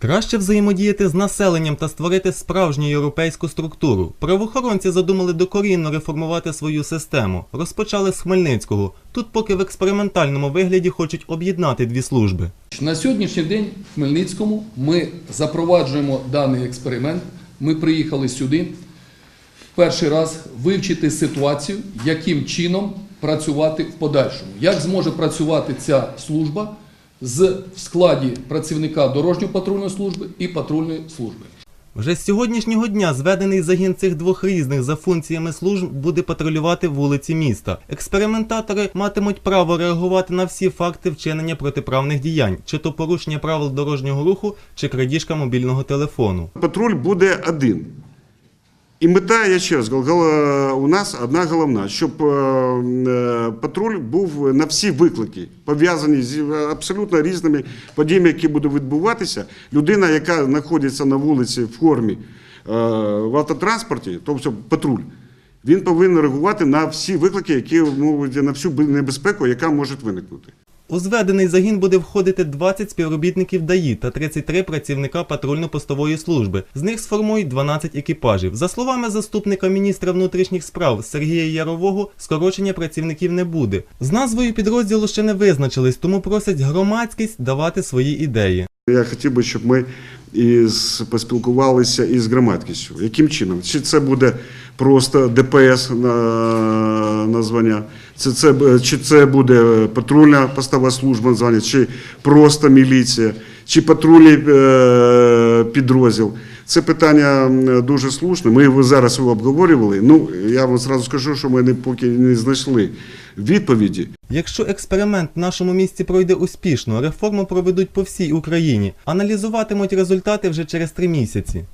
Краще взаємодіяти з населенням та створити справжню європейську структуру. Правоохоронці задумали докорінно реформувати свою систему. Розпочали з Хмельницького. Тут поки в експериментальному вигляді хочуть об'єднати дві служби. На сьогоднішній день в Хмельницькому ми запроваджуємо даний експеримент. Ми приїхали сюди перший раз вивчити ситуацію, яким чином працювати в подальшому. Як зможе працювати ця служба з в складі працівника дорожньо-патрульної служби і патрульної служби. Вже з сьогоднішнього дня зведений загін цих двох різних за функціями служб буде патрулювати вулиці міста. Експериментатори матимуть право реагувати на всі факти вчинення протиправних діянь, чи то порушення правил дорожнього руху, чи крадіжка мобільного телефону. Патруль буде один. І мета, я ще раз говорю, у нас одна головна, щоб е, е, патруль був на всі виклики, пов'язані з абсолютно різними подіями, які будуть відбуватися. Людина, яка знаходиться на вулиці в формі е, в автотранспорті, тобто патруль, він повинен реагувати на всі виклики, які можуть на всю небезпеку, яка може виникнути. У зведений загін буде входити 20 співробітників ДАІ та 33 працівника патрульно-постової служби. З них сформують 12 екіпажів. За словами заступника міністра внутрішніх справ Сергія Ярового, скорочення працівників не буде. З назвою підрозділу ще не визначились, тому просять громадськість давати свої ідеї. Я хотів би, щоб ми із, поспілкувалися із громадськістю. Яким чином? Чи це буде просто ДПС на, названня, це, б- чи це буде патрульна постова служба названня, чи просто міліція, чи патрульний е, підрозділ. Це питання дуже слушне. Ми його зараз його обговорювали. Ну, я вам зразу скажу, що ми не, поки не знайшли відповіді. Якщо експеримент в нашому місті пройде успішно, реформу проведуть по всій Україні. Аналізуватимуть результати вже через три місяці.